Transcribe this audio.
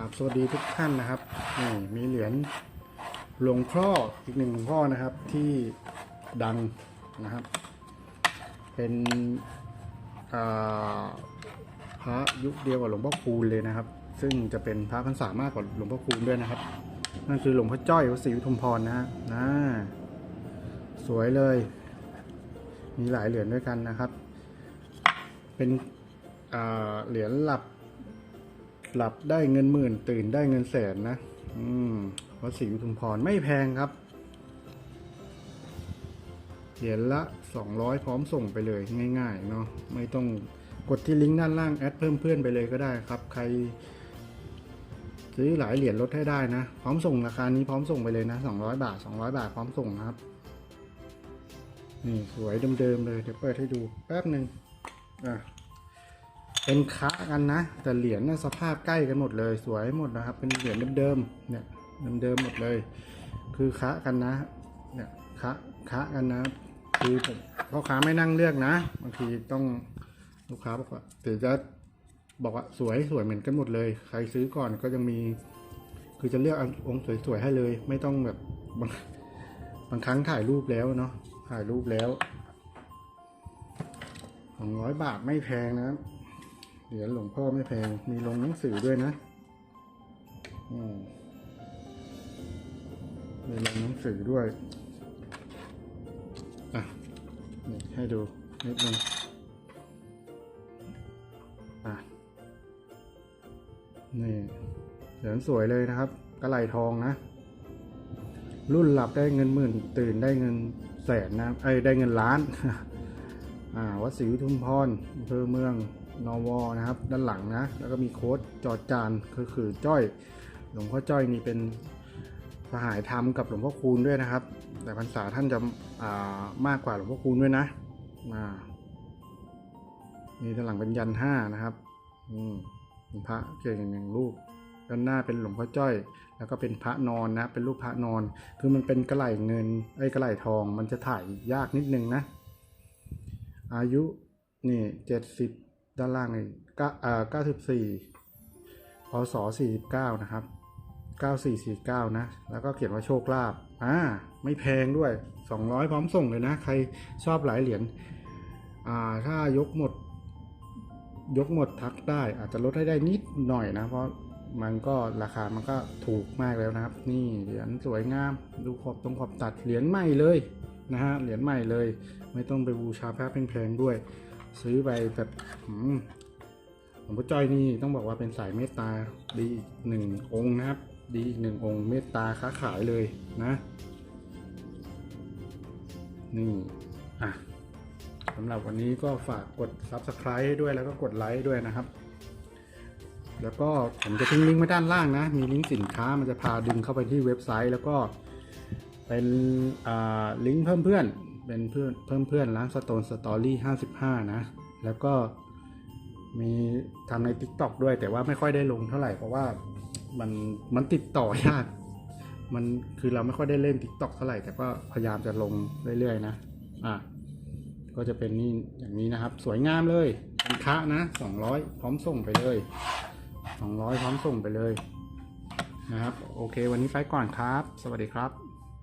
ราบสวัสดีทุกท่านนะครับนี่มีเหรียญหลวงพ่ออีกหนึ่งหลวงพ่อนะครับที่ดังนะครับ เป็นพระยุคเดียวกับหลวงพ่อคูณเลยนะครับ ซึ่งจะเป็นพระพรรษามากกว่าหลวงพ่อคูณด้วยนะครับ นั่นคือหลวงพ่อจ้อยวัดศรีอุทุมพรนะฮะนะสวยเลย มีหลายเหรียญด้วยกันนะครับ เป็นเหรียญหลับ หลับได้เงินหมื่น ตื่นได้เงินแสนนะ อืมวัดศรีอุทุมพรไม่แพงครับเหรียญละ 200 พร้อมส่งไปเลยง่าย ๆ เนาะไม่ต้องกดที่ลิงก์ด้านล่างแอดเพิ่มเพื่อนไปเลยก็ได้ครับ ใคร ซื้อหลายเหรียญลดให้ได้นะ พร้อมส่งราคานี้พร้อมส่งไปเลยนะ 200 บาท 200 บาทพร้อมส่งนะครับ นี่สวยเดิมๆเลยเดี๋ยวเปิดให้ดูแป๊บหนึ่งอะ เป็นคะกันนะ แต่เหรียญน่ะสภาพใกล้กันหมดเลย สวยหมดนะครับ เป็นเหรียญเดิมๆเนี่ยเดิมๆหมดเลย คือคะกันนะเนี่ยคะคะกันนะ คือผมพ่อค้าไม่นั่งเลือกนะบางทีต้องลูกค้าบอกว่าเดี๋ยวจะบอกว่าสวยสวยเหมือนกันหมดเลย ใครซื้อก่อนก็ยังมี คือจะเลือกอาองค์สวยๆให้เลย ไม่ต้องแบบบางบางครั้งถ่ายรูปแล้วเนาะถ่ายรูปแล้วสองร้อยบาทไม่แพงนะครับ เหรียญหลวงพ่อไม่แพง มีลงหนังสือด้วยนะอืมมีลงหนังสือด้วย อะ นี่ให้ดูนิดนึง อะ นี่ เหรียญสวยเลยนะครับกระไหลทองนะ รุ่นหลับได้เงินหมื่น ตื่นได้เงินแสนนะเอ้ยได้เงินล้าน อ่า วัดศรีอุทุมพรอำเภอเมือง นอวอนะครับ ด้านหลังนะ แล้วก็มีโค้ดจอจานคือคือจ้อย หลวงพ่อจ้อยนี่เป็นสหายธรรมกับหลวงพ่อคูณด้วยนะครับ แต่พรรษาท่านจะอ่ามากกว่าหลวงพ่อคูณด้วยนะอ่านี่ด้านหลังเป็นยันห้านะครับอืมพระเก่งอย่างรูปด้านหน้าเป็นหลวงพ่อจ้อย แล้วก็เป็นพระนอนนะ เป็นรูปพระนอน คือมันเป็นกระไหลเงินไอ้กระไหลทอง มันจะถ่ายยากนิดนึงนะ อายุนี่เจ็ดสิบ ด้านล่างนี่เก้าอ่าเก้าสิบสี่พศสี่สิบเก้านะครับเก้าสี่สี่เก้านะ แล้วก็เขียนว่าโชคลาภอ่าไม่แพงด้วยสองร้อยพร้อมส่งเลยนะ ใครชอบหลายเหรียญอ่าถ้ายกหมด ยกหมดทักได้ อาจจะลดให้ได้นิดหน่อยนะ เพราะมันก็ราคามันก็ถูกมากแล้วนะครับ นี่เหรียญสวยงาม ดูขอบตรงขอบตัดเหรียญใหม่เลยนะฮะเหรียญใหม่เลย ไม่ต้องไปบูชาพระแพงๆด้วย ซื้อไปแบบหืมหลวงพ่อจ้อยนี่ต้องบอกว่าเป็นสายเมตตาดีอีกหนึ่งองค์นะครับ ดีอีกหนึ่งองค์เมตตาค้าขายเลยนะนี่อะสำหรับวันนี้ก็ฝากกด Subscribe ให้ด้วยแล้วก็กดไลค์ด้วยนะครับ แล้วก็ผมจะทิ้งลิงก์ไว้ด้านล่างนะ มีลิงก์สินค้ามันจะพาดึงเข้าไปที่เว็บไซต์ แล้วก็เป็นลิงก์เพิ่มเพื่อน เป็นเพื่อนเพิ่มเพื่อนร้านสโตนสตอรี่ห้าสิบห้านะ แล้วก็มีทำใน Tik t o อกด้วย แต่ว่าไม่ค่อยได้ลงเท่าไหร่ เพราะว่ามันมันติดต่อยากมันคือเราไม่ค่อยได้เล่น Tik t o อกเท่าไหร่ แต่ก็พยายามจะลงเรื่อยๆนะอะก็จะเป็นนี่อย่างนี้นะครับ สวยงามเลยเป็นคะนะสองร้อยพร้อมส่งไปเลยสองร้อยพร้อมส่งไปเลยนะครับ โอเค วันนี้ไปก่อนครับ สวัสดีครับ